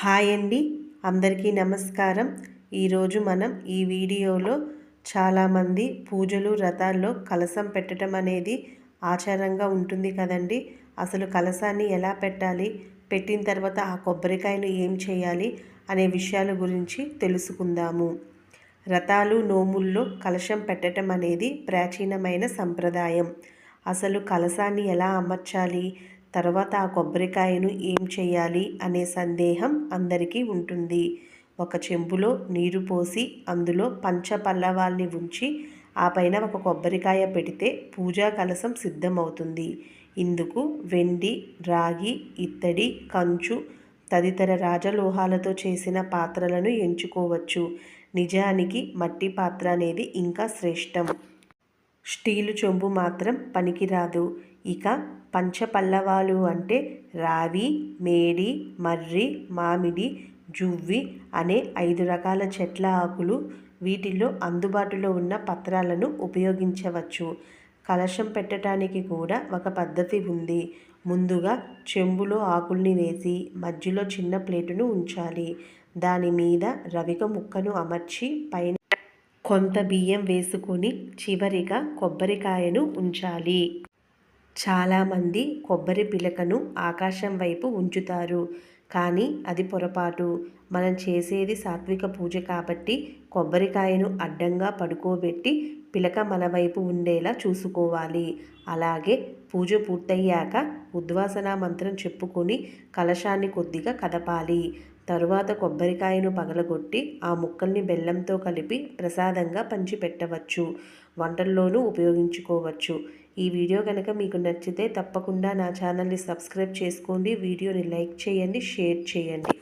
Hi అండి. అందరికీ నమస్కారం. ఈరోజు మనం ఈ వీడియోలో చాలామంది పూజలు రథాల్లో కలసం పెట్టడం అనేది ఆచారంగా ఉంటుంది కదండి. అసలు కలసాన్ని ఎలా పెట్టాలి? పెట్టిన తర్వాత ఆ కొబ్బరికాయను ఏం చేయాలి? అనే విషయాల గురించి తెలుసుకుందాము. రథాలు నోముల్లో కలశం పెట్టడం అనేది ప్రాచీనమైన సంప్రదాయం. అసలు కలసాన్ని ఎలా అమర్చాలి? తర్వాత ఆ కొబ్బరికాయను ఏం చేయాలి అనే సందేహం అందరికీ ఉంటుంది. ఒక చెంబులో నీరు పోసి అందులో పంచ పల్లవాల్ని ఉంచి ఆ పైన ఒక కొబ్బరికాయ పెడితే పూజా కలసం సిద్ధమవుతుంది. ఇందుకు వెండి రాగి ఇత్తడి కంచు తదితర రాజలోహాలతో చేసిన పాత్రలను ఎంచుకోవచ్చు. నిజానికి మట్టి పాత్ర అనేది ఇంకా శ్రేష్టం. స్టీలు చెంబు మాత్రం పనికిరాదు. ఇక పంచపల్లవాలు అంటే రావి మేడి మర్రి మామిడి జువ్వి అనే ఐదు రకాల చెట్ల ఆకులు వీటిలో అందుబాటులో ఉన్న పత్రాలను ఉపయోగించవచ్చు. కలశం పెట్టడానికి కూడా ఒక పద్ధతి ఉంది. ముందుగా చెంబులో ఆకుల్ని వేసి మధ్యలో చిన్న ప్లేటును ఉంచాలి. దాని మీద రవిక ముక్కను అమర్చి పైన కొంత బియ్యం వేసుకొని చివరిగా కొబ్బరికాయను ఉంచాలి. చాలామంది కొబ్బరి పిలకను ఆకాశం వైపు ఉంచుతారు. కానీ అది పొరపాటు. మనం చేసేది సాత్విక పూజ కాబట్టి కొబ్బరికాయను అడ్డంగా పడుకోబెట్టి పిలక మన వైపు ఉండేలా చూసుకోవాలి. అలాగే పూజ పూర్తయ్యాక ఉద్వాసన మంత్రం చెప్పుకొని కలశాన్ని కొద్దిగా కదపాలి. తరువాత కొబ్బరికాయను పగలగొట్టి ఆ ముక్కల్ని బెల్లంతో కలిపి ప్రసాదంగా పంచిపెట్టవచ్చు. వంటల్లోనూ ఉపయోగించుకోవచ్చు. ఈ వీడియో కనుక మీకు నచ్చితే తప్పకుండా నా ఛానల్ని సబ్స్క్రైబ్ చేసుకోండి. వీడియోని లైక్ చేయండి షేర్ చేయండి.